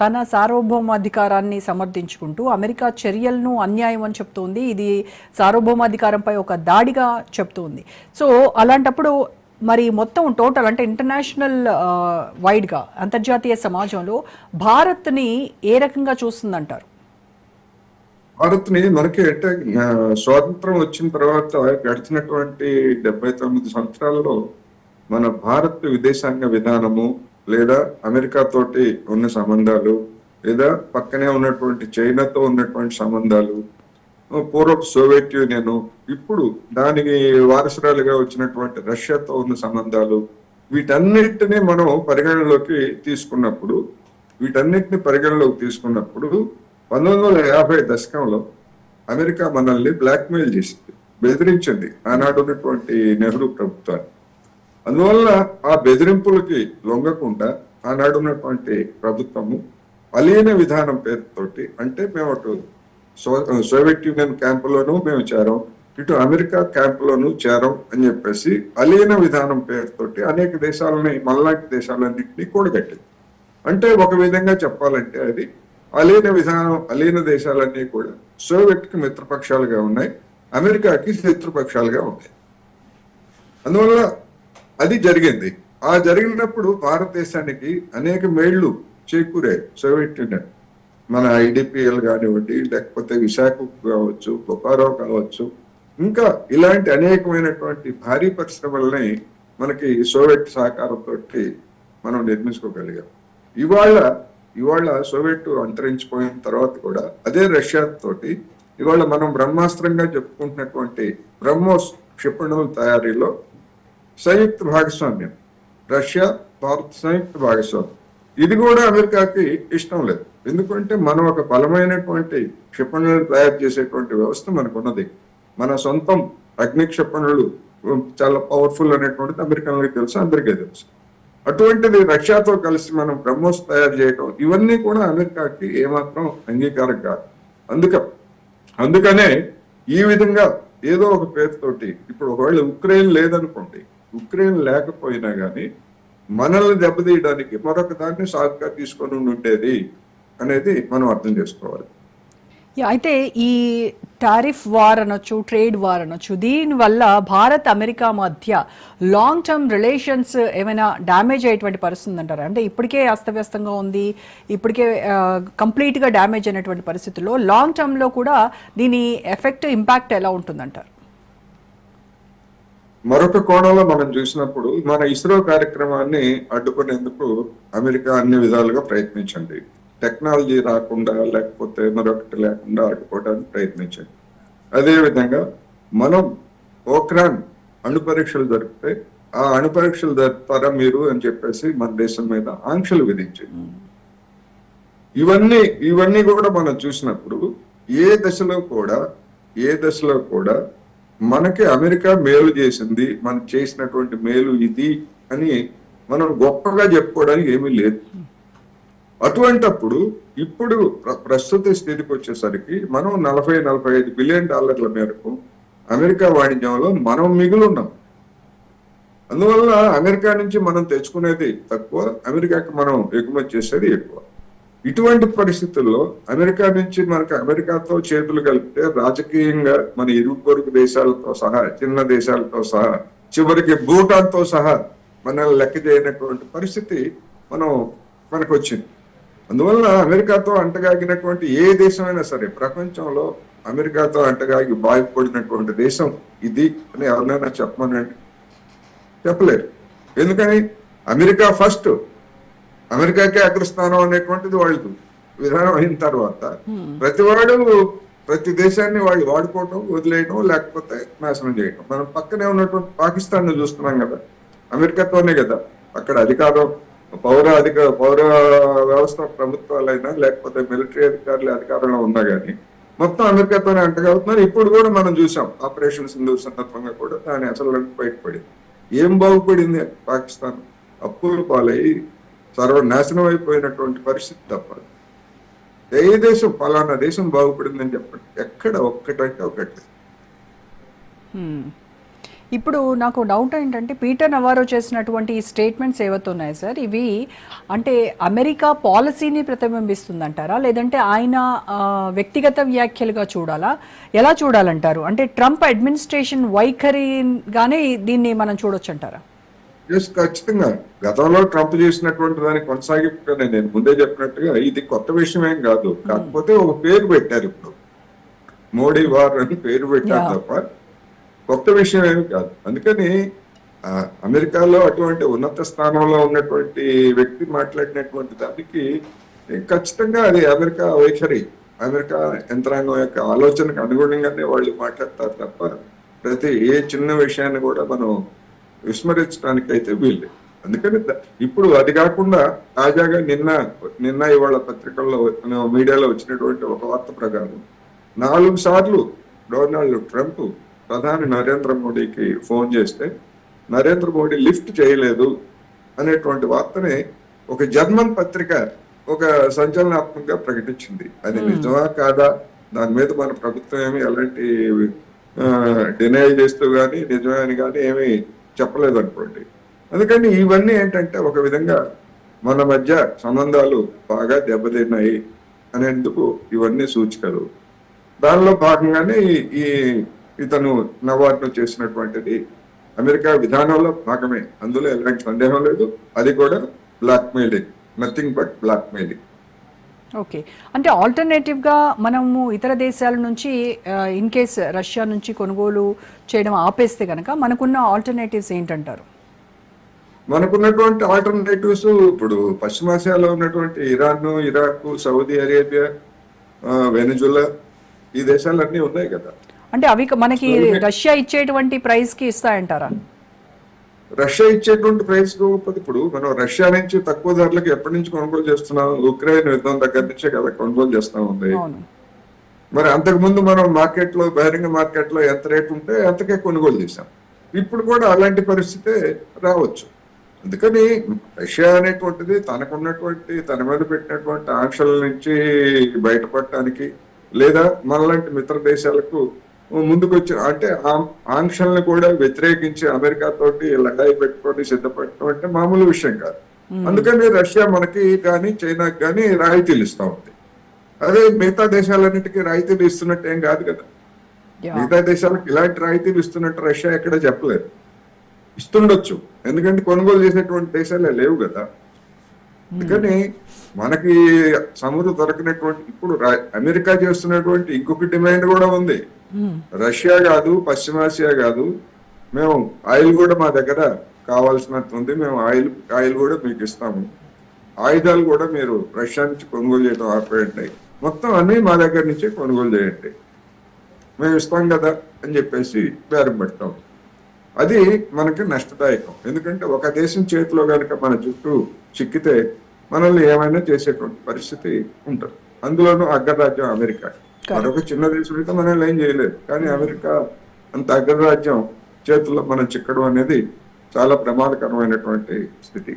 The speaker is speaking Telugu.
తన సార్వభౌమాధికారాన్ని సమర్థించుకుంటూ అమెరికా చర్యలను అన్యాయం అని చెప్తోంది. ఇది సార్వభౌమాధికారంపై ఒక దాడిగా చెప్తోంది. సో అలాంటప్పుడు మరి మొత్తం టోటల్ అంటే ఇంటర్నేషనల్ వైడ్గా అంతర్జాతీయ సమాజంలో భారత్ని ఏ రకంగా చూస్తుందంటారు? భారత్ని మనకి అంటే స్వాతంత్రం వచ్చిన తర్వాత గడిచినటువంటి డెబ్బై తొమ్మిది సంవత్సరాల్లో మన భారత్ విదేశాంగ విధానము లేదా అమెరికా తోటి ఉన్న సంబంధాలు లేదా పక్కనే ఉన్నటువంటి చైనాతో ఉన్నటువంటి సంబంధాలు పూర్వపు సోవియట్ యూనియన్ ఇప్పుడు దానికి వారసురాలుగా వచ్చినటువంటి రష్యాతో ఉన్న సంబంధాలు వీటన్నిటిని మనం పరిగణలోకి తీసుకున్నప్పుడు వీటన్నిటిని పరిగణలోకి తీసుకున్నప్పుడు పంతొమ్మిది వందల యాభై దశకంలో అమెరికా మనల్ని బ్లాక్మెయిల్ చేసింది బెదిరించింది ఆనాడు ఉన్నటువంటి నెహ్రూ ప్రభుత్వాన్ని. అందువల్ల ఆ బెదిరింపులకి లొంగకుండా ఆనాడు ఉన్నటువంటి ప్రభుత్వము అలీన విధానం పేరుతోటి అంటే మేము అటు సో- సోవియట్ యూనియన్ క్యాంపులోనూ మేము చేరాం ఇటు అమెరికా క్యాంపులోనూ చేరాం అని చెప్పేసి అలీన విధానం పేరుతోటి అనేక దేశాలని మళ్ళాంటి దేశాలన్నింటినీ కూడగట్టింది. అంటే ఒక విధంగా చెప్పాలంటే అది అలీన విధానం అలీన దేశాలన్నీ కూడా సోవియట్కి మిత్రపక్షాలుగా ఉన్నాయి అమెరికాకి శత్రుపక్షాలుగా ఉన్నాయి. అందువల్ల అది జరిగింది. ఆ జరిగినప్పుడు భారతదేశానికి అనేక మేళ్ళు చేకూరాయి. Soviet Union. మన ఐడిపిఎల్ కానివ్వండి లేకపోతే విశాఖ కావచ్చు బొకారో కావచ్చు ఇంకా ఇలాంటి అనేకమైనటువంటి భారీ పరిశ్రమల్ని మనకి సోవియట్ సహకారంతో మనం నిర్మించుకోగలిగాం. ఇవాళ ఇవాళ సోవియట్ అంతరించిపోయిన తర్వాత కూడా అదే రష్యా తోటి ఇవాళ మనం బ్రహ్మాస్త్రంగా చెప్పుకుంటున్నటువంటి బ్రహ్మోస్ క్షిపణుల తయారీలో సంయుక్త భాగస్వామ్యం. రష్యా భారత్ సంయుక్త భాగస్వామ్యం. ఇది కూడా అమెరికాకి ఇష్టం లేదు. ఎందుకంటే మనం ఒక బలమైనటువంటి క్షిపణులను తయారు చేసేటువంటి వ్యవస్థ మనకు ఉన్నది మన సొంతం అగ్ని క్షిపణులు చాలా పవర్ఫుల్ అనేటువంటిది అమెరికన్లకు తెలుసు అందరికీ తెలుసు. అటువంటిది రష్యాతో కలిసి మనం బ్రహ్మోస్ తయారు చేయటం ఇవన్నీ కూడా అమెరికాకి ఏమాత్రం అంగీకారం కాదు. అందుక అందుకనే ఈ విధంగా ఏదో ఒక పేరుతోటి ఇప్పుడు ఒకవేళ ఉక్రెయిన్ లేదనుకోండి ఉక్రెయిన్ లేకపోయినా కానీ మనల్ని దెబ్బతీయడానికి మరొక దాన్ని సాగుగా తీసుకొని ఉండేది అనేది మనం అర్థం చేసుకోవాలి. అయితే ఈ టారిఫ్ వార్ అనొచ్చు ట్రేడ్ వార్ అనొచ్చు దీనివల్ల భారత్ అమెరికా మధ్య లాంగ్ టర్మ్ రిలేషన్స్ ఏమైనా డ్యామేజ్ అయ్యేటువంటి పరిస్థితి అంటారా అంటే ఇప్పటికే అస్తవ్యస్తంగా ఉంది ఇప్పటికే కంప్లీట్గా డ్యామేజ్ అయినటువంటి పరిస్థితుల్లో లాంగ్ టర్మ్లో కూడా దీని ఎఫెక్ట్ ఇంపాక్ట్ ఎలా ఉంటుందంటారు? మరొక కోణంలో మనం చూసినప్పుడు మన ఇస్రో కార్యక్రమాన్ని అడ్డుకునేందుకు అమెరికా అన్ని విధాలుగా ప్రయత్నించండి. టెక్నాలజీ రాకుండా లేకపోతే మరొకటి లేకుండా అడ్డుకోవడానికి ప్రయత్నించండి. అదే విధంగా మనం పోఖ్రాన్ అణు పరీక్షలు జరిపితే ఆ అణు పరీక్షలు జరుపుతారా మీరు అని చెప్పేసి మన దేశం మీద ఆంక్షలు విధించింది ఇవన్నీ ఇవన్నీ కూడా మనం చూసినప్పుడు ఏ దశలో కూడా ఏ దశలో కూడా మనకి అమెరికా మేలు చేసింది మనం చేసినటువంటి మేలు ఇది అని మనం గొప్పగా చెప్పుకోవడానికి ఏమీ లేదు. అటువంటప్పుడు ఇప్పుడు ప్రస్తుత స్థితికి వచ్చేసరికి మనం నలభై నలభై ఐదు బిలియన్ డాలర్ల మేరకు అమెరికా వాణిజ్యంలో మనం మిగులున్నాం అందువల్ల అమెరికా నుంచి మనం తెచ్చుకునేది తక్కువ అమెరికాకి మనం ఎగుమతి చేసేది ఎక్కువ. ఇటువంటి పరిస్థితుల్లో అమెరికా నుంచి మనకు అమెరికాతో చేతులు కలిపితే రాజకీయంగా మన ఇరుగు పొరుగు దేశాలతో సహా చిన్న దేశాలతో సహా చివరికి భూటాన్తో సహా మనల్ని లెక్క చేయనటువంటి పరిస్థితి మనం మనకు వచ్చింది అందువల్ల అమెరికాతో అంటగాగినటువంటి ఏ దేశమైనా సరే ప్రపంచంలో అమెరికాతో అంటగాగి బాగుపడినటువంటి దేశం ఇది అని ఎవరినైనా చెప్పమనండి? చెప్పలేరు. ఎందుకని? అమెరికా ఫస్ట్ అమెరికాకే అగ్రస్థానం అనేటువంటిది వాళ్ళు విధానం అయిన తర్వాత ప్రతి వాడు ప్రతి దేశాన్ని వాళ్ళు వాడుకోవటం వదిలేయడం లేకపోతే నాశనం చేయటం. మనం పక్కనే ఉన్నటువంటి పాకిస్తాన్ను చూస్తున్నాం కదా అమెరికాతోనే కదా. అక్కడ అధికారం పౌర అధిక పౌర వ్యవస్థ ప్రభుత్వాలైనా లేకపోతే మిలిటరీ అధికారులు అధికారంలో ఉన్నా గానీ మొత్తం అమెరికాతోనే అంటగలుగుతున్నారు ఇప్పుడు కూడా మనం చూసాం ఆపరేషన్ సింధూర్ సందర్భంగా కూడా దాని అసలు బయటపడింది. ఏం బాగుపడింది పాకిస్తాన్? అప్పులు పాలయ్యి సర్వనాశనం అయిపోయినటువంటి పరిస్థితి తప్పదు. ఏ దేశం ఫలానా దేశం బాగుపడిందని చెప్పండి. ఎక్కడ ఒక్కటంటే ఒకటి. ఇప్పుడు నాకు డౌట్ ఏంటంటే పీటర్ నవారో చేసినటువంటి ఈ స్టేట్మెంట్స్ ఏవైతే ఉన్నాయి సార్ ఇవి అంటే అమెరికా పాలసీని ప్రతిబింబిస్తుందంటారా? లేదంటే ఆయన వ్యక్తిగత వ్యాఖ్యలుగా చూడాలా? ఎలా చూడాలంటారు? అంటే ట్రంప్ అడ్మినిస్ట్రేషన్ వైఖరిగానే దీన్ని మనం చూడొచ్చు అంటారా ఎస్ ఖచ్చితంగా. గతంలో ట్రంప్ చేసినటువంటి దాన్ని కొనసాగింపుగానే నేను ముందే చెప్పినట్టుగా ఇది కొత్త విషయం ఏం కాదు. కాకపోతే ఒక పేరు పెట్టారు ఇప్పుడు. మోడీ వార్ అని పేరు పెట్టారు. తప్ప కొత్త విషయం ఏమి కాదు. అందుకని అమెరికాలో అటువంటి ఉన్నత స్థానంలో ఉన్నటువంటి వ్యక్తి మాట్లాడినటువంటి దానికి ఖచ్చితంగా అది అమెరికా వైఖరి అమెరికా యంత్రాంగం యొక్క ఆలోచనకు అనుగుణంగానే వాళ్ళు మాట్లాడతారు తప్ప ప్రతి ఏ చిన్న విషయాన్ని కూడా మనం విస్మరించడానికి అయితే వీళ్ళు అందుకని ఇప్పుడు అది కాకుండా తాజాగా నిన్న నిన్న ఇవాళ పత్రికల్లో మీడియాలో వచ్చినటువంటి ఒక వార్త ప్రకారం నాలుగు సార్లు డొనాల్డ్ ట్రంప్ ప్రధాని నరేంద్ర మోడీకి ఫోన్ చేస్తే నరేంద్ర మోడీ లిఫ్ట్ చేయలేదు అనేటువంటి వార్తని ఒక జర్మన్ పత్రిక ఒక సంచలనాత్మకంగా ప్రకటించింది. అది నిజమా కాదా? దాని మీద మన ప్రభుత్వం ఏమి ఎలాంటి డినై చేస్తూ కానీ నిజమే అని కానీ ఏమీ చెప్పలేదు అనుకోండి అందుకని ఇవన్నీ ఏంటంటే ఒక విధంగా మన మధ్య సంబంధాలు బాగా దెబ్బతిన్నాయి అనేందుకు ఇవన్నీ సూచికలు. దానిలో భాగంగానే ఈ- ఇతను నవార్ను చేసినటువంటిది అమెరికా విధానంలో భాగమే. అందులో ఎలాంటి సందేహం లేదు. అది కూడా blackmailing. Nothing but blackmailing okay. అంటే ఆల్టర్నేటివ్గా మనము ఇతర దేశాల నుంచి ఇన్ కేస్ రష్యా నుంచి కొనుగోలు చేయడం ఆపేస్తే కనుక మనకున్న ఆల్టర్నేటివ్స్ ఏంటంటారు? మనకున్నటువంటి ఆల్టర్నేటివ్స్ ఇప్పుడు పశ్చిమాసియాలో ఉన్నటువంటి Iran Iraq Saudi Arabia Venezuela ఈ దేశాలన్నీ ఉన్నాయి కదా. అంటే అవి క- మనకి రష్యా ఇచ్చేటువంటి ప్రైస్కి ఇస్తాయంటారా? రష్యా ఇచ్చేటువంటి ప్రైస్ కాకపోతే ఇప్పుడు మనం రష్యా నుంచి తక్కువ ధరలకు ఎప్పటి నుంచి కొనుగోలు చేస్తున్నాం ఉక్రెయిన్ యుద్ధం దగ్గర నుంచే కదా కొనుగోలు చేస్తా ఉంది. మరి అంతకు ముందు మనం మార్కెట్లో బహిరంగ మార్కెట్లో ఎంత రేట్ ఉంటే అంతకే కొనుగోలు చేశాం. ఇప్పుడు కూడా అలాంటి పరిస్థితే రావచ్చు. అందుకని రష్యా అనేటువంటిది తనకున్నటువంటి తన మీద పెట్టినటువంటి ఆంక్షల నుంచి బయటపడటానికి లేదా మనలాంటి మిత్ర దేశాలకు ముందుకు వచ్చి అంటే ఆంక్షల్ని కూడా వ్యతిరేకించి అమెరికా తోటి లడాయి పెట్టుకొని సిద్ధపడటం అంటే మామూలు విషయం కాదు. అందుకని రష్యా మనకి కానీ చైనాకి కానీ రాయితీలు ఇస్తా ఉంది. అదే మిగతా దేశాలన్నిటికీ రాయితీలు ఇస్తున్నట్టు ఏం కాదు కదా. మిగతా దేశాలకు ఇలాంటి రాయితీలు ఇస్తున్నట్టు రష్యా ఎక్కడ చెప్పలేదు. ఇస్తుండొచ్చు. ఎందుకంటే కొనుగోలు చేసేటువంటి దేశాలే లేవు కదా. అందుకని మనకి సముద్ర దొరకనటువంటి ఇప్పుడు అమెరికా చేస్తున్నటువంటి ఇంకొక డిమాండ్ కూడా ఉంది. రష్యా కాదు పశ్చిమాసియా కాదు మేము ఆయిల్ కూడా మా దగ్గర కావాల్సినట్టు ఉంది మేము ఆయిల్ ఆయిల్ కూడా మీకు ఇస్తాము. ఆయుధాలు కూడా మీరు రష్యా నుంచి కొనుగోలు చేయడం ఆపేయండి. మొత్తం అన్ని మా దగ్గర నుంచే కొనుగోలు చేయండి. మేము ఇస్తాం కదా అని చెప్పేసి బేరం పెడతాం. అది మనకి నష్టదాయకం. ఎందుకంటే ఒక దేశం చేతిలో కనుక మన చుట్టూ చిక్కితే మనల్ని ఏమైనా చేసేటువంటి పరిస్థితి ఉంటుంది. అందులోనూ అగ్రరాజ్యం అమెరికా. మరొక చిన్న దేశం అయితే మనల్ని ఏం చేయలేదు. కానీ అమెరికా అంత అగ్రరాజ్యం చేతుల్లో మనం చిక్కడం అనేది చాలా ప్రమాదకరమైనటువంటి స్థితి.